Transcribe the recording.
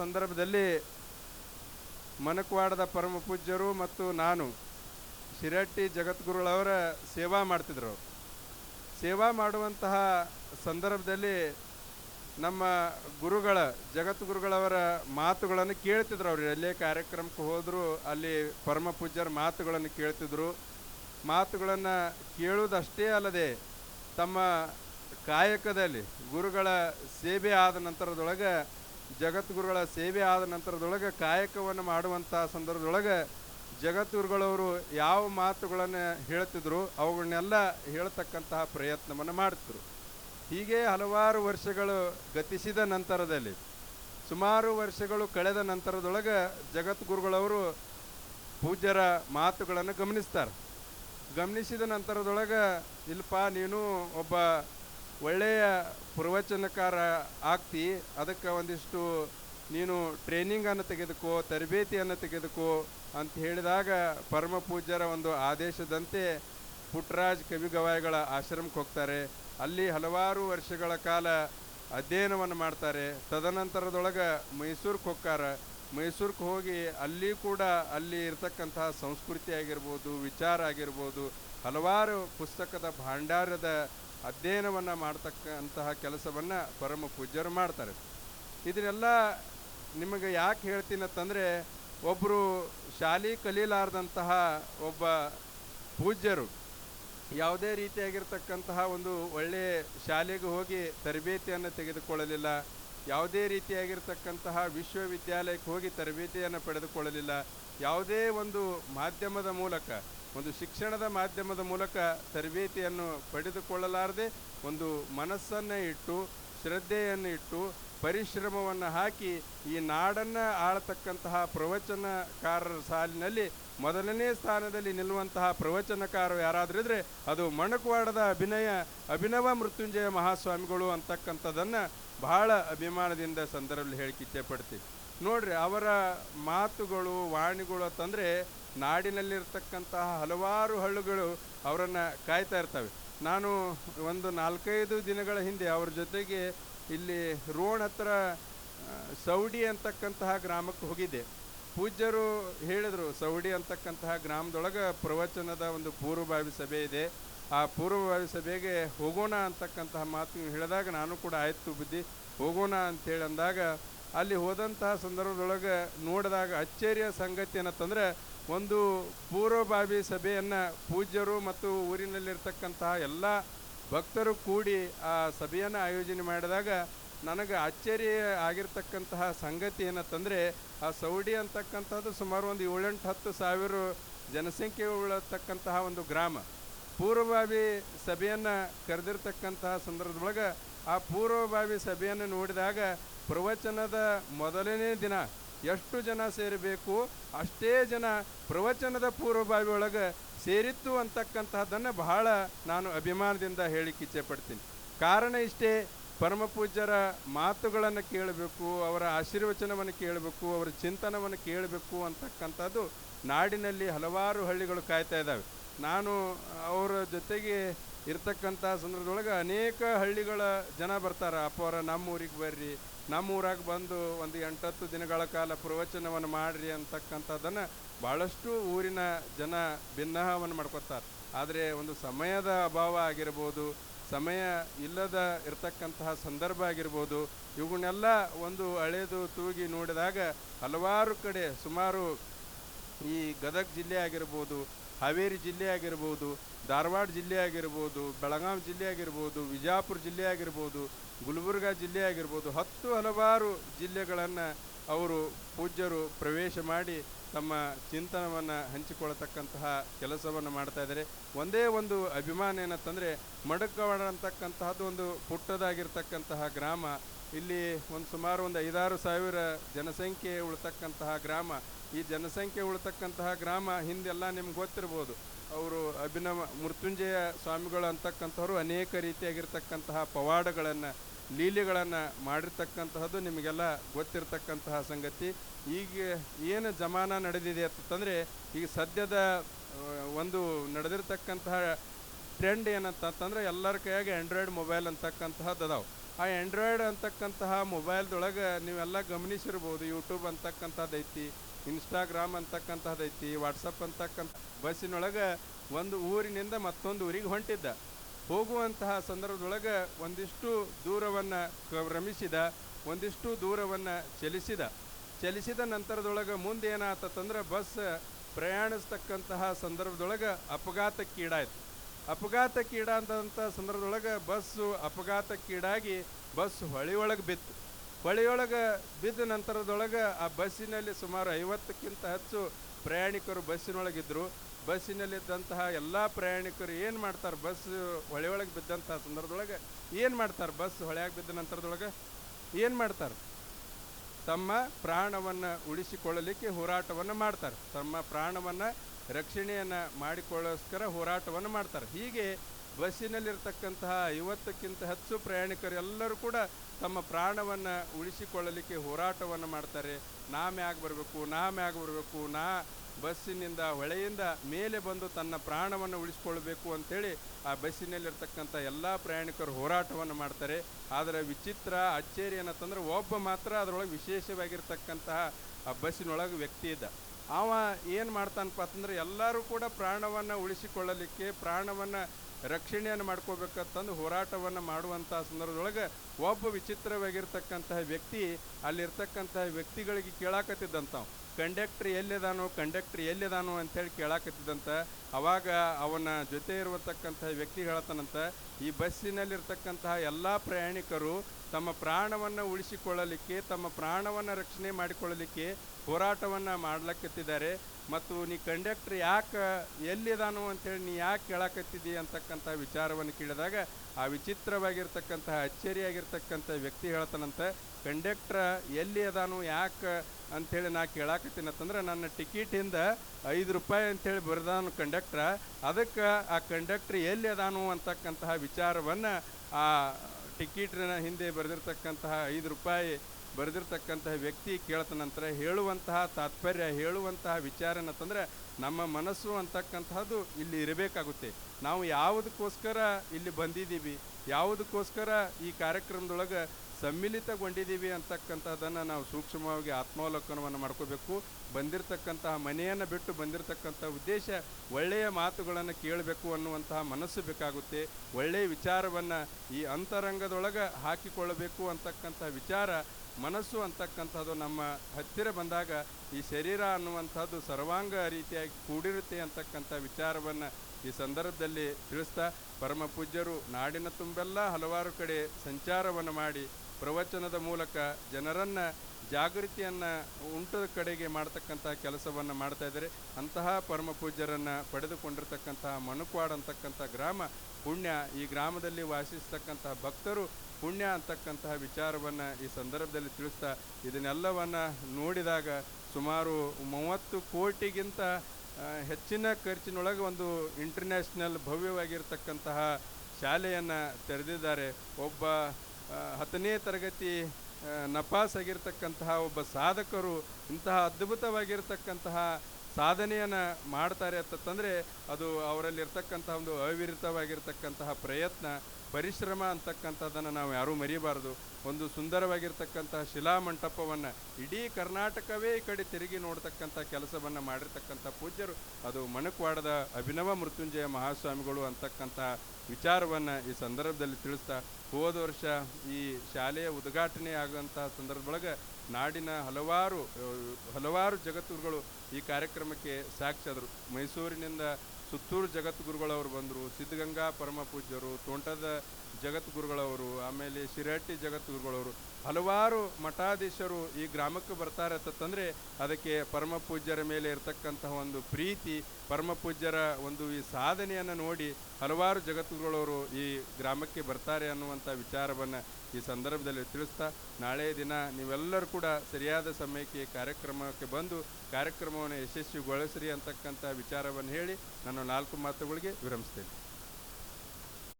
ಸಂದರ್ಭದಲ್ಲಿ ಮನಕವಾಡದ ಪರಮ ಪೂಜ್ಯರು ಮತ್ತು ನಾನು ಶಿರಟ್ಟಿ ಜಗದ್ಗುರುಗಳವರ ಸೇವಾ ಮಾಡ್ತಿದ್ರು. ಸೇವಾ ಮಾಡುವಂತಹ ಸಂದರ್ಭದಲ್ಲಿ ನಮ್ಮ ಗುರುಗಳ, ಜಗದ್ಗುರುಗಳವರ ಮಾತುಗಳನ್ನು ಕೇಳ್ತಿದ್ರು ಅವರು. ಎಲ್ಲೇ ಕಾರ್ಯಕ್ರಮಕ್ಕೆ ಹೋದರೂ, ಅಲ್ಲಿ ಪರಮ ಪೂಜ್ಯರ ಮಾತುಗಳನ್ನು ಕೇಳ್ತಿದ್ರು. ಮಾತುಗಳನ್ನು ಕೇಳುವುದಷ್ಟೇ ಅಲ್ಲದೆ ತಮ್ಮ ಕಾಯಕದಲ್ಲಿ ಗುರುಗಳ ಸೇವೆ ಆದ ನಂತರದೊಳಗೆ ಜಗದ್ಗುರುಗಳ ಸೇವೆ ಆದ ನಂತರದೊಳಗೆ ಕಾಯಕವನ್ನು ಮಾಡುವಂಥ ಸಂದರ್ಭದೊಳಗೆ ಜಗದ್ಗುರುಗಳವರು ಯಾವ ಮಾತುಗಳನ್ನು ಹೇಳ್ತಿದ್ರು ಅವುಗಳನ್ನೆಲ್ಲ ಹೇಳ್ತಕ್ಕಂತಹ ಪ್ರಯತ್ನವನ್ನು ಮಾಡ್ತಿದ್ರು. ಹೀಗೆ ಹಲವಾರು ವರ್ಷಗಳು ಗತಿಸಿದ ನಂತರದಲ್ಲಿ, ಸುಮಾರು ವರ್ಷಗಳು ಕಳೆದ ನಂತರದೊಳಗೆ ಜಗದ್ಗುರುಗಳವರು ಪೂಜ್ಯರ ಮಾತುಗಳನ್ನು ಗಮನಿಸ್ತಾರೆ. ಗಮನಿಸಿದ ನಂತರದೊಳಗೆ, ಇಲ್ಲಪ್ಪ, ನೀನು ಒಬ್ಬ ಒಳ್ಳೆಯ ಪ್ರವಚನಕಾರ ಆಗ್ತಿ. ಅದಕ್ಕೆ ಒಂದಿಷ್ಟು ನೀನು ಟ್ರೈನಿಂಗನ್ನು ತೆಗೆದುಕೋ, ತರಬೇತಿಯನ್ನು ತೆಗೆದುಕೋ ಅಂತ ಹೇಳಿದಾಗ ಪರಮ ಪೂಜ್ಯರ ಒಂದು ಆದೇಶದಂತೆ ಪುಟ್ರಾಜ್ ಕವಿಗವಾಯಿಗಳ ಆಶ್ರಮಕ್ಕೆ ಹೋಗ್ತಾರೆ. ಅಲ್ಲಿ ಹಲವಾರು ವರ್ಷಗಳ ಕಾಲ ಅಧ್ಯಯನವನ್ನು ಮಾಡ್ತಾರೆ. ತದನಂತರದೊಳಗೆ ಮೈಸೂರಿಗೆ ಹೋಗ್ತಾರ. ಮೈಸೂರಿಗೆ ಹೋಗಿ ಅಲ್ಲಿ ಕೂಡ ಅಲ್ಲಿ ಇರತಕ್ಕಂತಹ ಸಂಸ್ಕೃತಿ ಆಗಿರ್ಬೋದು, ವಿಚಾರ ಆಗಿರ್ಬೋದು, ಹಲವಾರು ಪುಸ್ತಕದ ಭಾಂಡಾರದ ಅಧ್ಯಯನವನ್ನು ಮಾಡ್ತಕ್ಕಂತಹ ಕೆಲಸವನ್ನು ಪರಮ ಪೂಜ್ಯರು ಮಾಡ್ತಾರೆ. ಇದನ್ನೆಲ್ಲ ನಿಮಗೆ ಯಾಕೆ ಹೇಳ್ತೀನಿ ಅಂತಂದರೆ ಒಬ್ಬರು ಶಾಲೆ ಕಲೀಲಾರ್ದಂತಹ ಒಬ್ಬ ಪೂಜ್ಯರು ಯಾವುದೇ ರೀತಿಯಾಗಿರ್ತಕ್ಕಂತಹ ಒಂದು ಒಳ್ಳೆಯ ಶಾಲೆಗೆ ಹೋಗಿ ತರಬೇತಿಯನ್ನು ತೆಗೆದುಕೊಳ್ಳಲಿಲ್ಲ, ಯಾವುದೇ ರೀತಿಯಾಗಿರ್ತಕ್ಕಂತಹ ವಿಶ್ವವಿದ್ಯಾಲಯಕ್ಕೆ ಹೋಗಿ ತರಬೇತಿಯನ್ನು ಪಡೆದುಕೊಳ್ಳಲಿಲ್ಲ, ಯಾವುದೇ ಒಂದು ಮಾಧ್ಯಮದ ಮೂಲಕ ಒಂದು ಶಿಕ್ಷಣದ ಮಾಧ್ಯಮದ ಮೂಲಕ ತರಬೇತಿಯನ್ನು ಪಡೆದುಕೊಳ್ಳಲಾರದೆ ಒಂದು ಮನಸ್ಸನ್ನು ಇಟ್ಟು, ಶ್ರದ್ಧೆಯನ್ನು ಇಟ್ಟು ಪರಿಶ್ರಮವನ್ನು ಹಾಕಿ ಈ ನಾಡನ್ನು ಆಳತಕ್ಕಂತಹ ಪ್ರವಚನಕಾರರ ಸಾಲಿನಲ್ಲಿ ಮೊದಲನೇ ಸ್ಥಾನದಲ್ಲಿ ನಿಲ್ಲುವಂತಹ ಪ್ರವಚನಕಾರರು ಯಾರಾದರೂ ಇದ್ರೆ ಅದು ಮಣಕವಾಡದ ಅಭಿನಯ, ಅಭಿನವ ಮೃತ್ಯುಂಜಯ ಮಹಾಸ್ವಾಮಿಗಳು ಅಂತಕ್ಕಂಥದ್ದನ್ನು ಬಹಳ ಅಭಿಮಾನದಿಂದ ಸಂದರ್ಭದಲ್ಲಿ ಹೇಳಿಕೆ ಇಚ್ಛೆ ಪಡ್ತೀವಿ. ನೋಡ್ರಿ ಅವರ ಮಾತುಗಳು, ವಾಣಿಗಳು ಅಂತಂದರೆ ನಾಡಿನಲ್ಲಿರ್ತಕ್ಕಂತಹ ಹಲವಾರು ಹಳ್ಳುಗಳು ಅವರನ್ನು ಕಾಯ್ತಾ ಇರ್ತವೆ. ನಾನು ಒಂದು ನಾಲ್ಕೈದು ದಿನಗಳ ಹಿಂದೆ ಅವ್ರ ಜೊತೆಗೆ ಇಲ್ಲಿ ರೋಣ್ ಹತ್ರ ಸೌಡಿ ಅಂತಕ್ಕಂತಹ ಗ್ರಾಮಕ್ಕೆ ಹೋಗಿದ್ದೆ. ಪೂಜ್ಯರು ಹೇಳಿದರು, ಸೌಡಿ ಅಂತಕ್ಕಂತಹ ಗ್ರಾಮದೊಳಗೆ ಪ್ರವಚನದ ಒಂದು ಪೂರ್ವಭಾವಿ ಸಭೆ ಇದೆ. ಆ ಪೂರ್ವಭಾವಿ ಸಭೆಗೆ ಹೋಗೋಣ ಅಂತಕ್ಕಂತಹ ಮಾತು ಹೇಳಿದಾಗ ನಾನು ಕೂಡ ಆಯಿತು ಬುದ್ಧಿ, ಹೋಗೋಣ ಅಂತೇಳಿ ಅಂದಾಗ ಅಲ್ಲಿ ಹೋದಂತಹ ಸಂದರ್ಭದೊಳಗೆ ನೋಡಿದಾಗ ಅಚ್ಚರಿಯ ಸಂಗತಿ ಏನತ್ತಂದ್ರೆ ಒಂದು ಪೂರ್ವಭಾವಿ ಸಭೆಯನ್ನು ಪೂಜ್ಯರು ಮತ್ತು ಊರಿನಲ್ಲಿರ್ತಕ್ಕಂತಹ ಎಲ್ಲ ಭಕ್ತರು ಕೂಡಿ ಆ ಸಭೆಯನ್ನು ಆಯೋಜನೆ ಮಾಡಿದಾಗ ನನಗೆ ಆಶ್ಚರ್ಯ ಆಗಿರ್ತಕ್ಕಂತಹ ಸಂಗತಿ ಏನತ್ತಂದರೆ ಆ ಸೌಡಿ ಅಂತಕ್ಕಂಥದ್ದು ಸುಮಾರು ಒಂದು ಏಳೆಂಟು ಹತ್ತು ಸಾವಿರ ಜನಸಂಖ್ಯೆ ಉಳ್ಳತಕ್ಕಂತಹ ಒಂದು ಗ್ರಾಮ. ಪೂರ್ವಭಾವಿ ಸಭೆಯನ್ನು ಕರೆದಿರ್ತಕ್ಕಂತಹ ಸಂದರ್ಭದೊಳಗೆ ಆ ಪೂರ್ವಭಾವಿ ಸಭೆಯನ್ನು ನೋಡಿದಾಗ ಪ್ರವಚನದ ಮೊದಲನೇ ದಿನ ಎಷ್ಟು ಜನ ಸೇರಬೇಕು, ಅಷ್ಟೇ ಜನ ಪ್ರವಚನದ ಪೂರ್ವಭಾವಿ ಒಳಗೆ ಸೇರಿತ್ತು ಅಂತಕ್ಕಂತಹದ್ದನ್ನು ಬಹಳ ನಾನು ಅಭಿಮಾನದಿಂದ ಹೇಳಿಕ್ಕೆ ಇಚ್ಛೆ ಪಡ್ತೀನಿ. ಕಾರಣ ಇಷ್ಟೇ, ಪರಮ ಪೂಜ್ಯರ ಮಾತುಗಳನ್ನು ಕೇಳಬೇಕು, ಅವರ ಆಶೀರ್ವಚನವನ್ನು ಕೇಳಬೇಕು, ಅವರ ಚಿಂತನವನ್ನು ಕೇಳಬೇಕು ಅಂತಕ್ಕಂಥದ್ದು ನಾಡಿನಲ್ಲಿ ಹಲವಾರು ಹಳ್ಳಿಗಳು ಕಾಯ್ತಾ ಇದ್ದಾವೆ. ನಾನು ಅವರ ಜೊತೆಗೆ ಇರ್ತಕ್ಕಂಥ ಸಂದರ್ಭದೊಳಗೆ ಅನೇಕ ಹಳ್ಳಿಗಳ ಜನ ಬರ್ತಾರೆ. ಅಪ್ಪವರ ನಮ್ಮ ಊರಿಗೆ ಬರ್ರಿ ನಮ್ಮ ಊರಾಗ ಬಂದು ಒಂದು ಎಂಟತ್ತು ದಿನಗಳ ಕಾಲ ಪ್ರವಚನವನ್ನು ಮಾಡ್ರಿ ಅಂತಕ್ಕಂಥದ್ದನ್ನು ಭಾಳಷ್ಟು ಊರಿನ ಜನ ಭಿನ್ನಹವನ್ನು ಮಾಡ್ಕೊತಾರೆ. ಆದರೆ ಒಂದು ಸಮಯದ ಅಭಾವ ಆಗಿರ್ಬೋದು, ಸಮಯ ಇಲ್ಲದ ಇರತಕ್ಕಂತಹ ಸಂದರ್ಭ ಆಗಿರ್ಬೋದು ಇವುಗಳನ್ನೆಲ್ಲ ಒಂದು ಅಳೆದು ತೂಗಿ ನೋಡಿದಾಗ ಹಲವಾರು ಕಡೆ ಸುಮಾರು ಈ ಗದಗ ಜಿಲ್ಲೆ ಆಗಿರ್ಬೋದು ಹಾವೇರಿ ಜಿಲ್ಲೆ ಆಗಿರ್ಬೋದು, ಧಾರವಾಡ ಜಿಲ್ಲೆ ಆಗಿರ್ಬೋದು, ಬೆಳಗಾವಿ ಜಿಲ್ಲೆ ಆಗಿರ್ಬೋದು, ವಿಜಾಪುರ ಜಿಲ್ಲೆ ಆಗಿರ್ಬೋದು, ಗುಲ್ಬರ್ಗ ಜಿಲ್ಲೆ ಆಗಿರ್ಬೋದು, ಹತ್ತು ಹಲವಾರು ಜಿಲ್ಲೆಗಳನ್ನು ಅವರು ಪೂಜ್ಯರು ಪ್ರವೇಶ ಮಾಡಿ ತಮ್ಮ ಚಿಂತನವನ್ನು ಹಂಚಿಕೊಳ್ಳತಕ್ಕಂತಹ ಕೆಲಸವನ್ನು ಮಾಡ್ತಾ ಇದ್ದಾರೆ. ಒಂದೇ ಒಂದು ಅಭಿಮಾನ ಏನಂತಂದರೆ, ಮಡಕವಾಡ ಅಂತಕ್ಕಂತಹದ್ದು ಒಂದು ಪುಟ್ಟದಾಗಿರ್ತಕ್ಕಂತಹ ಗ್ರಾಮ. ಇಲ್ಲಿ ಒಂದು ಸುಮಾರು ಒಂದು ಐದಾರು ಸಾವಿರ ಜನಸಂಖ್ಯೆ ಉಳ್ತಕ್ಕಂತಹ ಗ್ರಾಮ. ಈ ಜನಸಂಖ್ಯೆ ಉಳ್ತಕ್ಕಂತಹ ಗ್ರಾಮ ಹಿಂದೆಲ್ಲ ನಿಮ್ಗೆ ಗೊತ್ತಿರ್ಬೋದು. ಅವರು ಅಭಿನವ ಮೃತ್ಯುಂಜಯ ಸ್ವಾಮಿಗಳು ಅಂತಕ್ಕಂಥವ್ರು ಅನೇಕ ರೀತಿಯಾಗಿರ್ತಕ್ಕಂತಹ ಪವಾಡಗಳನ್ನು, ಲೀಲೆಗಳನ್ನು ಮಾಡಿರ್ತಕ್ಕಂತಹದ್ದು ನಿಮಗೆಲ್ಲ ಗೊತ್ತಿರತಕ್ಕಂತಹ ಸಂಗತಿ. ಈಗ ಏನು ಜಮಾನ ನಡೆದಿದೆ ಅಂತಂದರೆ, ಈಗ ಸದ್ಯದ ಒಂದು ನಡೆದಿರ್ತಕ್ಕಂತಹ ಟ್ರೆಂಡ್ ಏನಂತಂದ್ರೆ ಎಲ್ಲರ ಕೈಯಾಗೆ ಆ್ಯಂಡ್ರಾಯ್ಡ್ ಮೊಬೈಲ್ ಅಂತಕ್ಕಂತಹದ್ದು ಅದಾವೆ. ಆ ಆ್ಯಂಡ್ರಾಯ್ಡ್ ಅಂತಕ್ಕಂತಹ ಮೊಬೈಲ್ದೊಳಗೆ ನೀವೆಲ್ಲ ಗಮನಿಸಿರ್ಬೋದು ಯೂಟ್ಯೂಬ್ ಅಂತಕ್ಕಂಥದ್ದೈತಿ ಇನ್ಸ್ಟಾಗ್ರಾಮ್ ಅಂತಕ್ಕಂಥದ್ದೈತಿ ವಾಟ್ಸಪ್ ಅಂತಕ್ಕಂಥ ಬಸ್ಸಿನೊಳಗೆ ಒಂದು ಊರಿನಿಂದ ಮತ್ತೊಂದು ಊರಿಗೆ ಹೊಂಟಿದ್ದ. ಹೋಗುವಂತಹ ಸಂದರ್ಭದೊಳಗೆ ಒಂದಿಷ್ಟು ದೂರವನ್ನು ಕ್ರಮಿಸಿದ ಒಂದಿಷ್ಟು ದೂರವನ್ನು ಚಲಿಸಿದ. ಚಲಿಸಿದ ನಂತರದೊಳಗೆ ಮುಂದೆ ಬಸ್ ಪ್ರಯಾಣಿಸ್ತಕ್ಕಂತಹ ಸಂದರ್ಭದೊಳಗೆ ಅಪಘಾತಕ್ಕೀಡಾಯ್ತು. ಅಪಘಾತಕ್ಕೀಡಾದಂಥ ಸಂದರ್ಭದೊಳಗೆ ಬಸ್ಸು ಅಪಘಾತಕ್ಕೀಡಾಗಿ ಬಸ್ ಹೊಳಿಯೊಳಗೆ ಬಿತ್ತು. ಹೊಳೆಯೊಳಗೆ ಬಿದ್ದ ನಂತರದೊಳಗೆ ಆ ಬಸ್ಸಿನಲ್ಲಿ ಸುಮಾರು ಐವತ್ತಕ್ಕಿಂತ ಹೆಚ್ಚು ಪ್ರಯಾಣಿಕರು ಬಸ್ಸಿನೊಳಗಿದ್ದರು ಬಸ್ಸಿನಲ್ಲಿದ್ದಂತಹ ಎಲ್ಲ ಪ್ರಯಾಣಿಕರು ಏನು ಮಾಡ್ತಾರೆ? ಬಸ್ ಹೊಳೆಯೊಳಗೆ ಬಿದ್ದಂತಹ ಸಂದರ್ಭದೊಳಗೆ ಏನು ಮಾಡ್ತಾರೆ? ಬಸ್ ಹೊಳೆಯಾಗಿ ಬಿದ್ದ ನಂತರದೊಳಗೆ ಏನು ಮಾಡ್ತಾರೆ? ತಮ್ಮ ಪ್ರಾಣವನ್ನು ಉಳಿಸಿಕೊಳ್ಳಲಿಕ್ಕೆ ಹೋರಾಟವನ್ನು ಮಾಡ್ತಾರೆ. ತಮ್ಮ ಪ್ರಾಣವನ್ನು ರಕ್ಷಣೆಯನ್ನು ಮಾಡಿಕೊಳ್ಳೋಸ್ಕರ ಹೋರಾಟವನ್ನು ಮಾಡ್ತಾರೆ. ಹೀಗೆ ಬಸ್ಸಿನಲ್ಲಿರ್ತಕ್ಕಂತಹ ಐವತ್ತಕ್ಕಿಂತ ಹೆಚ್ಚು ಪ್ರಯಾಣಿಕರು ಎಲ್ಲರೂ ಕೂಡ ತಮ್ಮ ಪ್ರಾಣವನ್ನು ಉಳಿಸಿಕೊಳ್ಳಲಿಕ್ಕೆ ಹೋರಾಟವನ್ನು ಮಾಡ್ತಾರೆ. ನಾ ಮ್ಯಾಗ ಬರಬೇಕು, ನಾ ಮ್ಯಾಗ ಬರಬೇಕು, ನಾ ಬಸ್ಸಿನಿಂದ ಹೊಳೆಯಿಂದ ಮೇಲೆ ಬಂದು ತನ್ನ ಪ್ರಾಣವನ್ನು ಉಳಿಸ್ಕೊಳ್ಬೇಕು ಅಂಥೇಳಿ ಆ ಬಸ್ಸಿನಲ್ಲಿರ್ತಕ್ಕಂಥ ಎಲ್ಲ ಪ್ರಯಾಣಿಕರು ಹೋರಾಟವನ್ನು ಮಾಡ್ತಾರೆ. ಆದರೆ ವಿಚಿತ್ರ ಅಚ್ಚೇರಿ ಏನತ್ತಂದ್ರೆ ಒಬ್ಬ ಮಾತ್ರ ಅದರೊಳಗೆ ವಿಶೇಷವಾಗಿರ್ತಕ್ಕಂತಹ ಆ ಬಸ್ಸಿನೊಳಗೆ ವ್ಯಕ್ತಿ ಇದ್ದ. ಅವ ಏನು ಮಾಡ್ತಾನಪ್ಪ ಅಂತಂದ್ರೆ ಎಲ್ಲರೂ ಕೂಡ ಪ್ರಾಣವನ್ನು ಉಳಿಸಿಕೊಳ್ಳಲಿಕ್ಕೆ, ಪ್ರಾಣವನ್ನು ರಕ್ಷಣೆಯನ್ನು ಮಾಡ್ಕೋಬೇಕಂತಂದು ಹೋರಾಟವನ್ನು ಮಾಡುವಂಥ ಸಂದರ್ಭದೊಳಗೆ ಒಬ್ಬ ವಿಚಿತ್ರವಾಗಿರ್ತಕ್ಕಂತಹ ವ್ಯಕ್ತಿ, ಅಲ್ಲಿರ್ತಕ್ಕಂತಹ ವ್ಯಕ್ತಿಗಳಿಗೆ ಕೇಳಾಕತ್ತಿದ್ದಂಥವು. ಕಂಡಕ್ಟ್ರ್ ಎಲ್ಲಿದಾನು ಕಂಡಕ್ಟ್ರ್ ಎಲ್ಲಿದಾನು ಅಂತೇಳಿ ಕೇಳಾಕತ್ತಿದ್ದಂತ, ಅವಾಗ ಅವನ ಜೊತೆ ಇರುವತಕ್ಕಂತಹ ವ್ಯಕ್ತಿ ಹೇಳ್ತಾನಂತ, ಈ ಬಸ್ಸಿನಲ್ಲಿರ್ತಕ್ಕಂತಹ ಎಲ್ಲ ಪ್ರಯಾಣಿಕರು ತಮ್ಮ ಪ್ರಾಣವನ್ನು ಉಳಿಸಿಕೊಳ್ಳಲಿಕ್ಕೆ, ತಮ್ಮ ಪ್ರಾಣವನ್ನು ರಕ್ಷಣೆ ಮಾಡಿಕೊಳ್ಳಲಿಕ್ಕೆ ಹೋರಾಟವನ್ನು ಮಾಡ್ಲಕತ್ತಿದ್ದಾರೆ. ಮತ್ತು ನೀ ಕಂಡಕ್ಟ್ರ್ ಯಾಕೆ ಎಲ್ಲಿದಾನು ಅಂತೇಳಿ ನೀ ಯಾಕೆ ಕೇಳಕತ್ತಿದ್ದಿ ಅಂತಕ್ಕಂಥ ವಿಚಾರವನ್ನು ಕೇಳಿದಾಗ ಆ ವಿಚಿತ್ರವಾಗಿರ್ತಕ್ಕಂತಹ, ಅಚ್ಚರಿಯಾಗಿರ್ತಕ್ಕಂಥ ವ್ಯಕ್ತಿ ಹೇಳ್ತಾನಂತೆ ಕಂಡಕ್ಟ್ರ ಎಲ್ಲಿ ಅದಾನು, ಯಾಕೆ? ಅಂಥೇಳಿ ನಾ ಕೇಳಾಕತ್ತೀನಂತಂದ್ರೆ ನನ್ನ ಟಿಕೆಟಿಂದ ಐದು ರೂಪಾಯಿ ಅಂಥೇಳಿ ಬರೆದಾನು ಕಂಡಕ್ಟ್ರ ಅದಕ್ಕೆ ಆ ಕಂಡಕ್ಟ್ರ್ ಎಲ್ಲಿ ಅದಾನು ಅಂತಕ್ಕಂತಹ ವಿಚಾರವನ್ನು ಆ ಟಿಕೆಟ್ನ ಹಿಂದೆ ಬರೆದಿರ್ತಕ್ಕಂತಹ ಐದು ರೂಪಾಯಿ ಬರೆದಿರ್ತಕ್ಕಂತಹ ವ್ಯಕ್ತಿ ಕೇಳ್ತ ನಂತರ ಹೇಳುವಂತಹ ತಾತ್ಪರ್ಯ, ಹೇಳುವಂತಹ ವಿಚಾರ ಏನಂತಂದ್ರೆ ನಮ್ಮ ಮನಸ್ಸು ಅಂತಕ್ಕಂತಹದ್ದು ಇಲ್ಲಿ ಇರಬೇಕಾಗುತ್ತೆ. ನಾವು ಯಾವುದಕ್ಕೋಸ್ಕರ ಇಲ್ಲಿ ಬಂದಿದ್ದೀವಿ, ಯಾವುದಕ್ಕೋಸ್ಕರ ಈ ಕಾರ್ಯಕ್ರಮದೊಳಗೆ ಸಮ್ಮಿಲಿತಗೊಂಡಿದ್ದೀವಿ ಅಂತಕ್ಕಂಥದ್ದನ್ನು ನಾವು ಸೂಕ್ಷ್ಮವಾಗಿ ಆತ್ಮಾವಲೋಕನವನ್ನು ಮಾಡ್ಕೋಬೇಕು. ಬಂದಿರತಕ್ಕಂತಹ ಮನೆಯನ್ನು ಬಿಟ್ಟು ಬಂದಿರತಕ್ಕಂಥ ಉದ್ದೇಶ ಒಳ್ಳೆಯ ಮಾತುಗಳನ್ನು ಕೇಳಬೇಕು ಅನ್ನುವಂತಹ ಮನಸ್ಸು ಬೇಕಾಗುತ್ತೆ. ಒಳ್ಳೆಯ ವಿಚಾರವನ್ನು ಈ ಅಂತರಂಗದೊಳಗೆ ಹಾಕಿಕೊಳ್ಳಬೇಕು ಅಂತಕ್ಕಂಥ ವಿಚಾರ, ಮನಸ್ಸು ಅಂತಕ್ಕಂಥದ್ದು ನಮ್ಮ ಹತ್ತಿರ ಬಂದಾಗ ಈ ಶರೀರ ಅನ್ನುವಂಥದ್ದು ಸರ್ವಾಂಗ ರೀತಿಯಾಗಿ ಕೂಡಿರುತ್ತೆ ಅಂತಕ್ಕಂಥ ವಿಚಾರವನ್ನು ಈ ಸಂದರ್ಭದಲ್ಲಿ ತಿಳಿಸ್ತಾ ಪರಮ ಪೂಜ್ಯರು ನಾಡಿನ ತುಂಬೆಲ್ಲ ಹಲವಾರು ಕಡೆ ಸಂಚಾರವನ್ನು ಮಾಡಿ ಪ್ರವಚನದ ಮೂಲಕ ಜನರನ್ನು ಜಾಗೃತಿಯನ್ನು ಉಂಟದ ಕಡೆಗೆ ಮಾಡ್ತಕ್ಕಂಥ ಕೆಲಸವನ್ನು ಮಾಡ್ತಾ ಇದ್ದಾರೆ. ಅಂತಹ ಪರಮ ಪೂಜ್ಯರನ್ನು ಪಡೆದುಕೊಂಡಿರ್ತಕ್ಕಂತಹ ಮನುಕ್ವಾಡ್ ಅಂತಕ್ಕಂಥ ಗ್ರಾಮ ಪುಣ್ಯ, ಈ ಗ್ರಾಮದಲ್ಲಿ ವಾಸಿಸ್ತಕ್ಕಂತಹ ಭಕ್ತರು ಪುಣ್ಯ ಅಂತಕ್ಕಂತಹ ವಿಚಾರವನ್ನು ಈ ಸಂದರ್ಭದಲ್ಲಿ ತಿಳಿಸ್ತಾ ಇದನ್ನೆಲ್ಲವನ್ನು ನೋಡಿದಾಗ ಸುಮಾರು ಮೂವತ್ತು ಕೋಟಿಗಿಂತ ಹೆಚ್ಚಿನ ಖರ್ಚಿನೊಳಗೆ ಒಂದು ಇಂಟರ್ನ್ಯಾಷನಲ್ ಭವ್ಯವಾಗಿರ್ತಕ್ಕಂತಹ ಶಾಲೆಯನ್ನು ತೆರೆದಿದ್ದಾರೆ. ಒಬ್ಬ ಹತ್ತನೇ ತರಗತಿ ನಪಾಸಾಗಿರ್ತಕ್ಕಂತಹ ಒಬ್ಬ ಸಾಧಕರು ಇಂತಹ ಅದ್ಭುತವಾಗಿರ್ತಕ್ಕಂತಹ ಸಾಧನೆಯನ್ನು ಮಾಡ್ತಾರೆ ಅಂತಂದರೆ ಅದು ಅವರಲ್ಲಿರ್ತಕ್ಕಂಥ ಒಂದು ಅವಿರತವಾಗಿರ್ತಕ್ಕಂತಹ ಪ್ರಯತ್ನ. ಪರಿಶ್ರಮ ಅಂತಕ್ಕಂಥದ್ದನ್ನು ನಾವು ಯಾರೂ ಮರಿಬಾರದು. ಒಂದು ಸುಂದರವಾಗಿರ್ತಕ್ಕಂತಹ ಶಿಲಾಮಂಟಪವನ್ನು ಇಡೀ ಕರ್ನಾಟಕವೇ ಈ ಕಡೆ ತಿರುಗಿ ನೋಡ್ತಕ್ಕಂಥ ಕೆಲಸವನ್ನು ಮಾಡಿರ್ತಕ್ಕಂಥ ಪೂಜ್ಯರು, ಅದು ಮಣಕ್ವಾಡದ ಅಭಿನವ ಮೃತ್ಯುಂಜಯ ಮಹಾಸ್ವಾಮಿಗಳು ಅಂತಕ್ಕಂತಹ ವಿಚಾರವನ್ನು ಈ ಸಂದರ್ಭದಲ್ಲಿ ತಿಳಿಸ್ತಾ ಹೋದ ವರ್ಷ ಈ ಶಾಲೆಯ ಉದ್ಘಾಟನೆ ಆಗುವಂತಹ ಸಂದರ್ಭದೊಳಗೆ ನಾಡಿನ ಹಲವಾರು ಹಲವಾರು ಜಗದ್ಗುರುಗಳು ಈ ಕಾರ್ಯಕ್ರಮಕ್ಕೆ ಸಾಕ್ಷಿಯಾದರು ಮೈಸೂರಿನಿಂದ ಸುತ್ತೂರು ಜಗದ್ಗುರುಗಳವರು ಬಂದರು. ಸಿದ್ಧಗಂಗಾ ಪರಮ ಪೂಜ್ಯರು ತೋಂಟದ ಜಗದ್ಗುರುಗಳವರು, ಆಮೇಲೆ ಶಿರಹಟ್ಟಿ ಜಗದ್ಗುರುಗಳವರು, ಹಲವಾರು ಮಠಾಧೀಶರು ಈ ಗ್ರಾಮಕ್ಕೆ ಬರ್ತಾರೆ ಅಂತಂದರೆ ಅದಕ್ಕೆ ಪರಮ ಪೂಜ್ಯರ ಮೇಲೆ ಇರತಕ್ಕಂತಹ ಒಂದು ಪ್ರೀತಿ, ಪರಮ ಪೂಜ್ಯರ ಒಂದು ಈ ಸಾಧನೆಯನ್ನು ನೋಡಿ ಹಲವಾರು ಜಗತ್ಗುರುಗಳವರು ಈ ಗ್ರಾಮಕ್ಕೆ ಬರ್ತಾರೆ ಅನ್ನುವಂಥ ವಿಚಾರವನ್ನು ಈ ಸಂದರ್ಭದಲ್ಲಿ ತಿಳಿಸ್ತಾ, ನಾಳೆ ದಿನ ನೀವೆಲ್ಲರೂ ಕೂಡ ಸರಿಯಾದ ಸಮಯಕ್ಕೆ ಕಾರ್ಯಕ್ರಮಕ್ಕೆ ಬಂದು ಕಾರ್ಯಕ್ರಮವನ್ನು ಯಶಸ್ವಿಗೊಳಿಸ್ರಿ ಅಂತಕ್ಕಂಥ ವಿಚಾರವನ್ನು ಹೇಳಿ ನಾನು ನಾಲ್ಕು ಮಾತುಗಳಿಗೆ ವಿರಮಿಸ್ತೇನೆ.